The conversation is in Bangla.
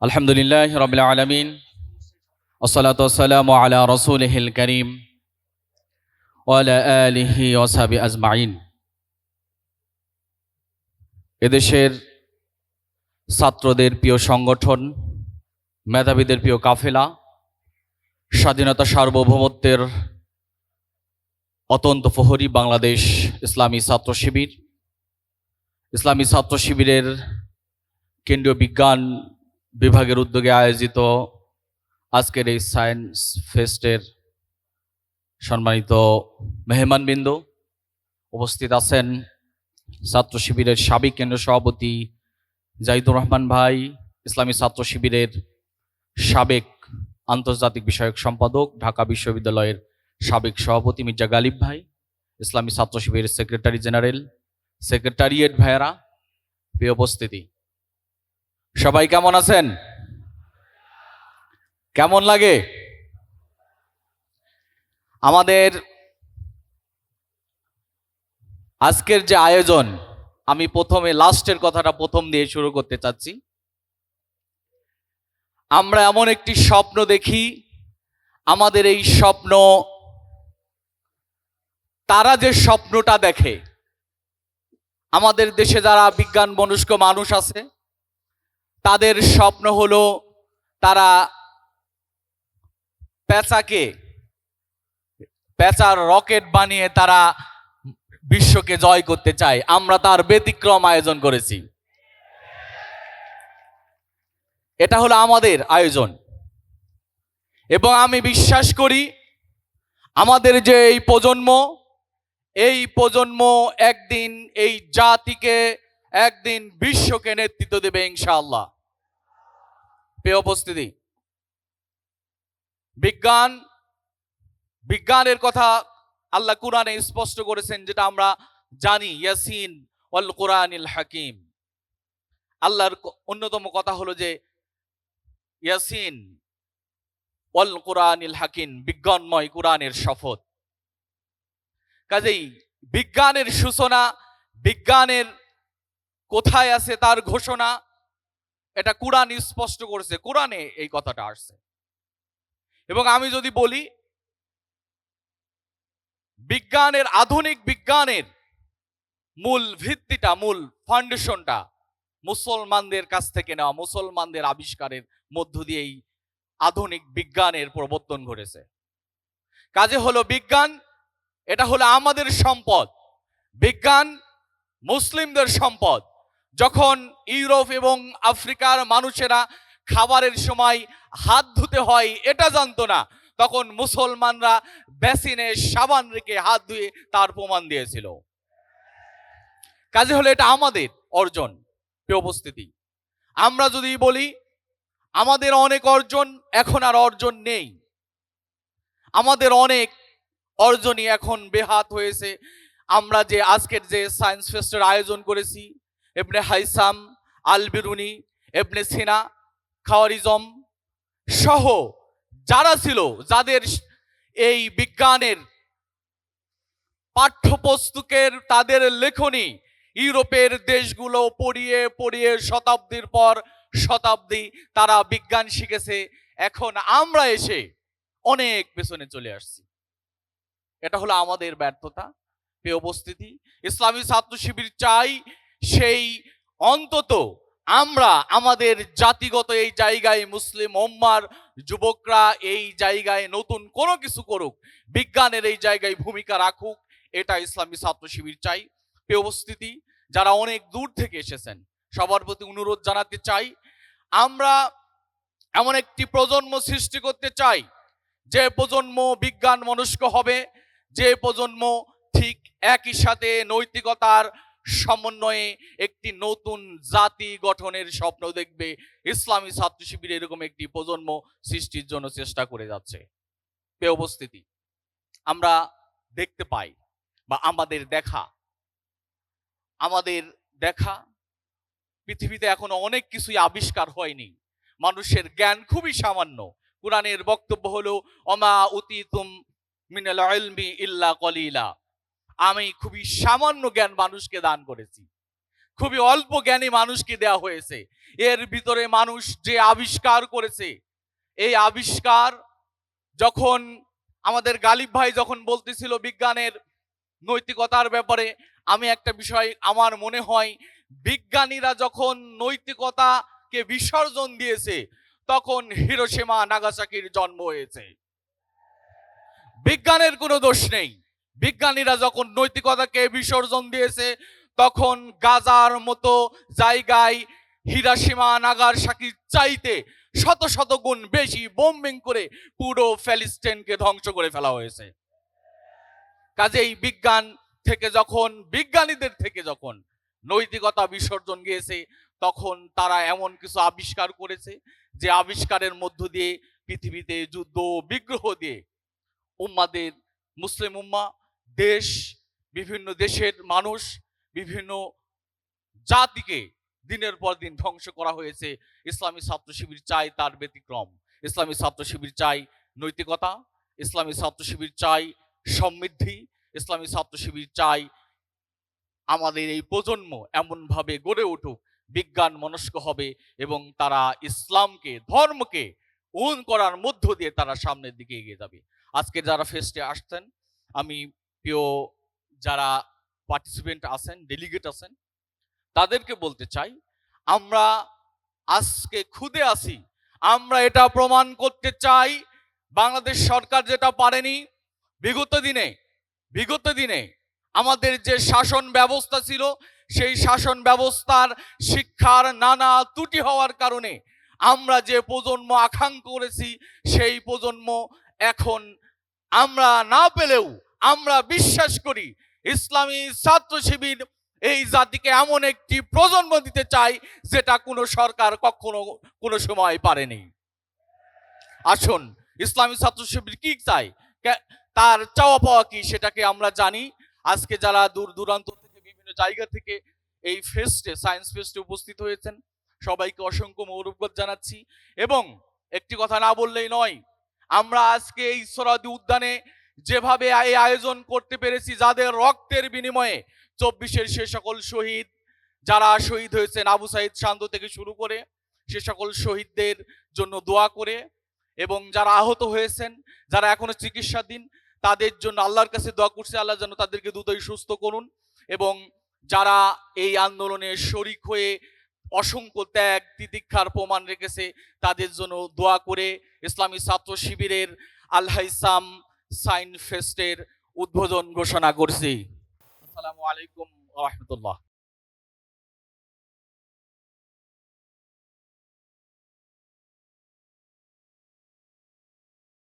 আলহামদুলিল্লাহ আলা রসুলহিল আজমাইন। এদেশের ছাত্রদের প্রিয় সংগঠন, মেধাবীদের প্রিয় কাফেলা, স্বাধীনতা সার্বভৌমত্বের অতন্ত প্রহরী বাংলাদেশ ইসলামী ছাত্র শিবির ইসলামী ছাত্র শিবিরের কেন্দ্রীয় বিজ্ঞান বিভাগের উদ্যোগে আয়োজিত আজকের এই সায়েন্স ফেস্টের সম্মানিত মেহমানবৃন্দ উপস্থিত আছেন ছাত্র শিবিরের সাবেক কেন্দ্রীয় সভাপতি জাহিদুর রহমান ভাই, ইসলামী ছাত্র শিবিরের সাবেক আন্তর্জাতিক বিষয়ক সম্পাদক, ঢাকা বিশ্ববিদ্যালয়ের সাবেক সভাপতি মির্জা গালিব ভাই, ইসলামী ছাত্র শিবিরের সেক্রেটারি জেনারেল সেক্রেটারিয়েট ভাইয়েরা, প্রিয় উপস্থিতি। সবাই কেমন আছেন? কেমন লাগে? আমাদের আজকের যে আয়োজন, আমি প্রথমে, লাস্টের কথাটা প্রথম দিয়ে শুরু করতে চাচ্ছি। আমরা এমন একটি স্বপ্ন দেখি, আমাদের এই স্বপ্ন, তারা যে স্বপ্নটা দেখে আমাদের দেশে যারা বিজ্ঞান মনস্ক মানুষ আছে, তাদের স্বপ্ন হলো তারা পেঁচাকে, পেঁচার রকেট বানিয়ে তারা বিশ্বকে জয় করতে চায়। আমরা তার ব্যতিক্রম আয়োজন করেছি। এটা হলো আমাদের আয়োজন। এবং আমি বিশ্বাস করি, আমাদের যে এই প্রজন্ম এই প্রজন্ম একদিন এই জাতিকে, একদিন বিশ্বকে নেতৃত্ব দেবে ইনশাআল্লাহ। উপস্থিতি, বিজ্ঞান, বিজ্ঞানের কথা আল্লাহ কোরআনে স্পষ্ট করেছেন যেটা আমরা জানি, ইয়াসিন ওয়াল কোরআনিল হাকিম। আল্লাহর অন্যতম কথা হলো যে, ইয়াসিন ওয়াল কোরআনিল হাকিম, বিজ্ঞানময় কোরআনের শপথ। কাজেই বিজ্ঞানের সূচনা, বিজ্ঞানের কোথায় আছে তার ঘোষণা, এটা কোরআন স্পষ্ট করেছে, কোরআনে এই কথাটা আসছে। এবং আমি যদি বলি, বিজ্ঞানের, আধুনিক বিজ্ঞানের মূল ভিত্তিটা, মূল ফাউন্ডেশনটা মুসলমানদের কাছ থেকে নেওয়া, মুসলমানদের আবিষ্কারের মধ্য দিয়েই আধুনিক বিজ্ঞানের প্রবর্তন ঘটেছে। কাজে হলো বিজ্ঞান এটা হলো আমাদের সম্পদ। বিজ্ঞান মুসলিমদের সম্পদ। যখন ইউরোপ এবং আফ্রিকার মানুষেরা খাবারের সময় হাত ধুতে হয়, এটা জানতো না। তখন মুসলমানরা বেসিনে সাবান রেখে হাত ধুয়ে তার প্রমাণ দিয়েছিল। কাজে হলো এটা আমাদের অর্জন উপস্থিতি। আমরা যদি বলি, আমাদের অনেক অর্জন এখন আর অর্জন নেই। আমাদের অনেক অর্জনই এখন বেহাত হয়েছে। আমরা যে আজকের যে সায়েন্স ফেস্টের আয়োজন করেছি এবনে হাইসাম আল বিরুনি এবনে সিনা, খাওয়ারিজম সহ যারা ছিল, যাদের এই বিজ্ঞানের পাঠ্যপুস্তকের তাদের লেখনী ইউরোপের দেশগুলো পড়িয়ে পড়িয়ে শতাব্দীর পর শতাব্দী তারা বিজ্ঞান শিখেছে। এখন আমরা এসে অনেক পেছনে চলে আসছি। এটা হলো আমাদের ব্যর্থতা, প্রিয় উপস্থিতি। ইসলামী ছাত্র শিবির চাই সেই অন্তত আমরা, আমাদের জাতিগত এই জায়গায় মুসলিম ওম্মার, যুবকরা এই জায়গায় নতুন কোনো কিছু করুক, বিজ্ঞানের এই জায়গায় ভূমিকা রাখুক, এটা ইসলামী ছাত্র শিবির চাই। প্রিয় উপস্থিতি, যারা অনেক দূর থেকে এসেছেন, সবার প্রতি অনুরোধ জানাতে চাই, আমরা এমন একটি প্রজন্ম সৃষ্টি করতে চাই, যে প্রজন্ম বিজ্ঞান মনস্ক হবে যে প্রজন্ম ঠিক একই সাথে নৈতিকতার সমন্বয়ে একটি নতুন জাতি গঠনের স্বপ্ন দেখবে, ইসলামী ছাত্র শিবির এরকম একটি প্রজন্ম সৃষ্টির জন্য চেষ্টা করে যাচ্ছে। প্রিয় উপস্থিতি, আমরা দেখতে পাই বা আমাদের দেখা আমাদের দেখা পৃথিবীতে এখনও অনেক কিছুই আবিষ্কার হয়নি। মানুষের জ্ঞান খুবই সামান্য। কোরআনের বক্তব্য হলো অমা উতিতুম ইল্লা কলিলা। আমি খুবই সামান্য জ্ঞান মানুষকে দান করেছি। খুবই অল্প জ্ঞানী মানুষকে দেওয়া হয়েছে। এর ভিতরে মানুষ যে আবিষ্কার করেছে, এই আবিষ্কার যখন আমাদের গালিব ভাই যখন বলতেছিল বিজ্ঞানের নৈতিকতার ব্যাপারে, আমি একটা বিষয় আমার মনে হয়, বিজ্ঞানীরা যখন নৈতিকতাকে বিসর্জন দিয়েছে, তখন হিরোসীমা নাগাসাকির জন্ম হয়েছে। বিজ্ঞানের কোনো দোষ নেই। বিজ্ঞানীরা যখন নৈতিকতাকে বিসর্জন দিয়েছে, তখন গাজার মতো জায়গায় হিরাসীমা নাগার সাকির চাইতে শত শত গুণ বেশি বোম্বিং করে পুরো ফ্যালিস্টেনকে ধ্বংস করে ফেলা হয়েছে। কাজেই বিজ্ঞান থেকে যখন, বিজ্ঞানীদের থেকে যখন নৈতিকতা বিসর্জন গিয়েছে, তখন তারা এমন কিছু আবিষ্কার করেছে যে আবিষ্কারের মধ্য দিয়ে পৃথিবীতে যুদ্ধ বিগ্রহ দিয়ে উম্মাদের, মুসলিম উম্মা, দেশ, বিভিন্ন দেশের মানুষ, বিভিন্ন জাতিকে দিনের পর দিন ধ্বংস করা হয়েছে। ইসলামী ছাত্র শিবির চাই তার ব্যতিক্রম। ইসলামী ছাত্র শিবির চাই নৈতিকতা। ইসলামী ছাত্র শিবির চাই সমৃদ্ধি। ইসলামী ছাত্র শিবির চাই আমাদের এই প্রজন্ম এমনভাবে গড়ে উঠুক, বিজ্ঞান মনস্ক হবে এবং তারা ইসলামকে, ধর্মকে, উন করার মধ্য দিয়ে তারা সামনের দিকে এগিয়ে যাবে। আজকে যারা ফেস্টে আসছেন, আমি প্রিয় যারা পার্টিসিপেন্ট আছেন ডেলিগেট আছেন, তাদেরকে বলতে চাই, আমরা আজকে খুদে আছি। আমরা এটা প্রমাণ করতে চাই, বাংলাদেশ সরকার যেটা পারেনি, বিগত দিনে বিগত দিনে আমাদের যে শাসন ব্যবস্থা ছিল, সেই শাসন ব্যবস্থার শিক্ষার নানা ত্রুটি হওয়ার কারণে আমরা যে প্রজন্ম আকাঙ্ক্ষ করেছি, সেই প্রজন্ম এখন আমরা না পেলেও আমরা বিশ্বাস করি ইসলামী ছাত্র শিবির এই জাতিকে এমন একটি প্রজন্ম দিতে চাই যেটা কোনো সরকার কখনো কোনো সময় পারেনি। আসুন, ইসলামী ছাত্র শিবির কি চাই তার চাওয়া পাওয়া কি সেটাকে আমরা জানি। আজকে যারা দূর দূরান্ত থেকে, বিভিন্ন জায়গা থেকে এই ফেস্টে, সায়েন্স ফেস্টে উপস্থিত হয়েছেন, সবাইকে অসংখ্য মৌরবগত জানাচ্ছি এবং একটি কথা না বললেই নয় আমরা আজকে এই সরাদি উদ্যানে যেভাবে এই আয়োজন করতে পেরেছি, যাদের রক্তের বিনিময়ে চব্বিশের সে সকল শহীদ, যারা শহীদ হয়েছেন আবু সাইদ শান্ত থেকে শুরু করে, সে সকল শহীদদের জন্য দোয়া করে এবং যারা আহত হয়েছেন, যারা এখনও চিকিৎসাধীন, তাদের জন্য আল্লাহর কাছে দোয়া করছে, আল্লাহ যেন তাদেরকে দ্রুতই সুস্থ করুন এবং যারা এই আন্দোলনে শরিক হয়ে অসংখ্য ত্যাগ, তিতিক্ষার প্রমাণ রেখেছে তাদের জন্য দোয়া করে ইসলামী ছাত্র শিবিরের আলহাইসাম সাইন ফেস্টের উদ্বোধন ঘোষণা করছি। আসসালামু আলাইকুম রহমতুল্লাহ।